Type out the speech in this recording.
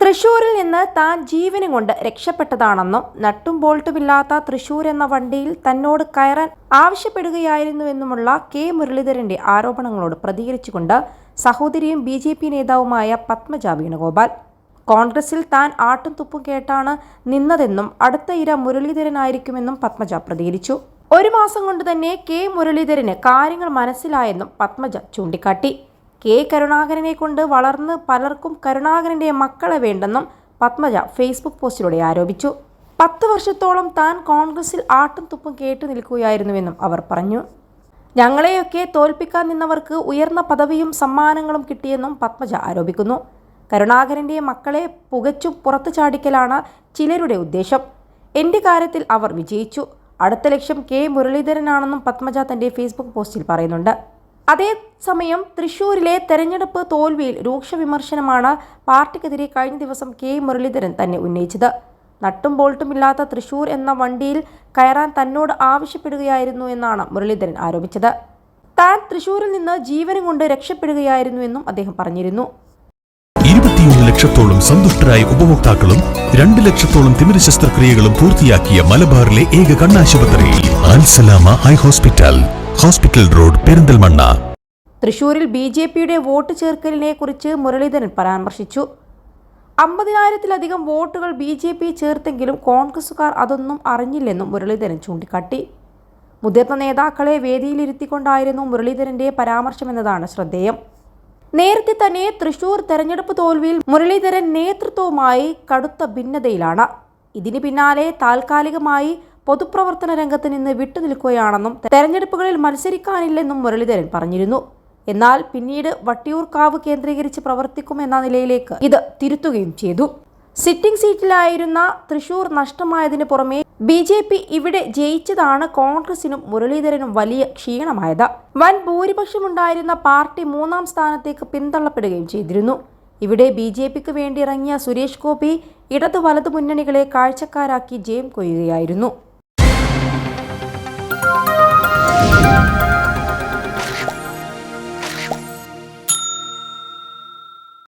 തൃശൂരിൽ നിന്ന് താൻ ജീവനും കൊണ്ട് രക്ഷപ്പെട്ടതാണെന്നും നട്ടും ബോൾട്ടുമില്ലാത്ത തൃശൂർ എന്ന വണ്ടിയിൽ തന്നോട് കയറാൻ ആവശ്യപ്പെടുകയായിരുന്നുവെന്നുമുള്ള കെ മുരളീധരന്റെ ആരോപണങ്ങളോട് പ്രതികരിച്ചുകൊണ്ട് സഹോദരിയും ബി ജെ പി നേതാവുമായ പത്മജ വേണുഗോപാൽ. കോൺഗ്രസിൽ താൻ ആട്ടും തുപ്പും കേട്ടാണ് നിന്നതെന്നും അടുത്ത ഇര മുരളീധരനായിരിക്കുമെന്നും പത്മജ പ്രതികരിച്ചു. ഒരു മാസം കൊണ്ട് തന്നെ കെ മുരളീധരന് കാര്യങ്ങൾ മനസ്സിലായെന്നും പത്മജ ചൂണ്ടിക്കാട്ടി. കെ കരുണാകരനെ കൊണ്ട് വളർന്ന് പലർക്കും കരുണാകരന്റെ മക്കളെ വേണ്ടെന്നും പത്മജ ഫേസ്ബുക്ക് പോസ്റ്റിലൂടെ ആരോപിച്ചു. പത്ത് വർഷത്തോളം താൻ കോൺഗ്രസിൽ ആട്ടും തുപ്പും കേട്ടു നിൽക്കുകയായിരുന്നുവെന്നും അവർ പറഞ്ഞു. ഞങ്ങളെയൊക്കെ തോൽപ്പിക്കാൻ നിന്നവർക്ക് ഉയർന്ന പദവിയും സമ്മാനങ്ങളും കിട്ടിയെന്നും പത്മജ ആരോപിക്കുന്നു. കരുണാകരന്റെ മക്കളെ പുകച്ചു പുറത്തു ചാടിക്കലാണ് ചിലരുടെ ഉദ്ദേശം. എന്റെ കാര്യത്തിൽ അവർ വിജയിച്ചു. അടുത്ത ലക്ഷ്യം കെ മുരളീധരനാണെന്നും പത്മജ തന്റെ ഫേസ്ബുക്ക് പോസ്റ്റിൽ പറയുന്നുണ്ട്. അതേസമയം തൃശൂരിലെ തെരഞ്ഞെടുപ്പ് തോൽവിയിൽ രൂക്ഷ വിമർശനമാണ് പാർട്ടിക്കെതിരെ കഴിഞ്ഞ ദിവസം കെ. മുരളീധരൻ തന്നെ ഉന്നയിച്ചത്. നട്ടും ബോൾട്ടുമില്ലാത്ത തൃശൂർ എന്ന വണ്ടിയിൽ കയറാൻ തന്നോട് ആവശ്യപ്പെടുകയായിരുന്നു എന്നാണ് മുരളീധരൻ ആരോപിച്ചത്. താൻ തൃശൂരിൽ നിന്ന് ജീവനും കൊണ്ട് രക്ഷപ്പെടുകയായിരുന്നു എന്നും അദ്ദേഹം പറഞ്ഞിരുന്നു. ഇരുപത്തിയൊന്ന് ലക്ഷത്തോളം സന്തുഷ്ടരായ ഉപഭോക്താക്കളും രണ്ട് ലക്ഷത്തോളം തിമിര ശസ്ത്രക്രിയകളും പൂർത്തിയാക്കിയ മലബാറിലെ ഏക കണ്ണാശുപത്രി high hospital. Hospital road Perinthalmanna. തൃശൂരിൽ ബി ജെ പിയുടെ വോട്ട് ചേർക്കലിനെ കുറിച്ച് മുരളീധരൻ പരാമർശിച്ചു. അമ്പതിനായിരത്തിലധികം വോട്ടുകൾ ബി ജെ പി ചേർത്തെങ്കിലും കോൺഗ്രസുകാർ അതൊന്നും അറിഞ്ഞില്ലെന്നും മുരളീധരൻ ചൂണ്ടിക്കാട്ടി. മുതിർന്ന നേതാക്കളെ വേദിയിലിരുത്തിക്കൊണ്ടായിരുന്നു മുരളീധരന്റെ പരാമർശമെന്നതാണ് ശ്രദ്ധേയം. നേരത്തെ തന്നെ തൃശൂർ തെരഞ്ഞെടുപ്പ് തോൽവിയിൽ മുരളീധരൻ നേതൃത്വവുമായി കടുത്ത ഭിന്നതയിലാണ്. ഇതിന് പിന്നാലെ താൽക്കാലികമായി പൊതുപ്രവർത്തന രംഗത്ത് നിന്ന് വിട്ടുനിൽക്കുകയാണെന്നും തെരഞ്ഞെടുപ്പുകളിൽ മത്സരിക്കാനില്ലെന്നും മുരളീധരൻ പറഞ്ഞിരുന്നു. എന്നാൽ പിന്നീട് വട്ടിയൂർക്കാവ് കേന്ദ്രീകരിച്ച് പ്രവർത്തിക്കുമെന്ന നിലയിലേക്ക് ഇത് തിരുത്തുകയും ചെയ്തു. സിറ്റിംഗ് സീറ്റിലായിരുന്ന തൃശൂർ നഷ്ടമായതിനു പുറമെ ബി ജെ പി ഇവിടെ ജയിച്ചതാണ് കോൺഗ്രസിനും മുരളീധരനും വലിയ ക്ഷീണമായത്. വൻ ഭൂരിപക്ഷമുണ്ടായിരുന്ന പാർട്ടി മൂന്നാം സ്ഥാനത്തേക്ക് പിന്തള്ളപ്പെടുകയും ചെയ്തിരുന്നു. ഇവിടെ ബി ജെ പിക്ക് വേണ്ടി ഇറങ്ങിയ സുരേഷ് ഗോപി ഇടതു വലതു മുന്നണികളെ കാഴ്ചക്കാരാക്കി ജയം കൊയ്യുകയായിരുന്നു. Música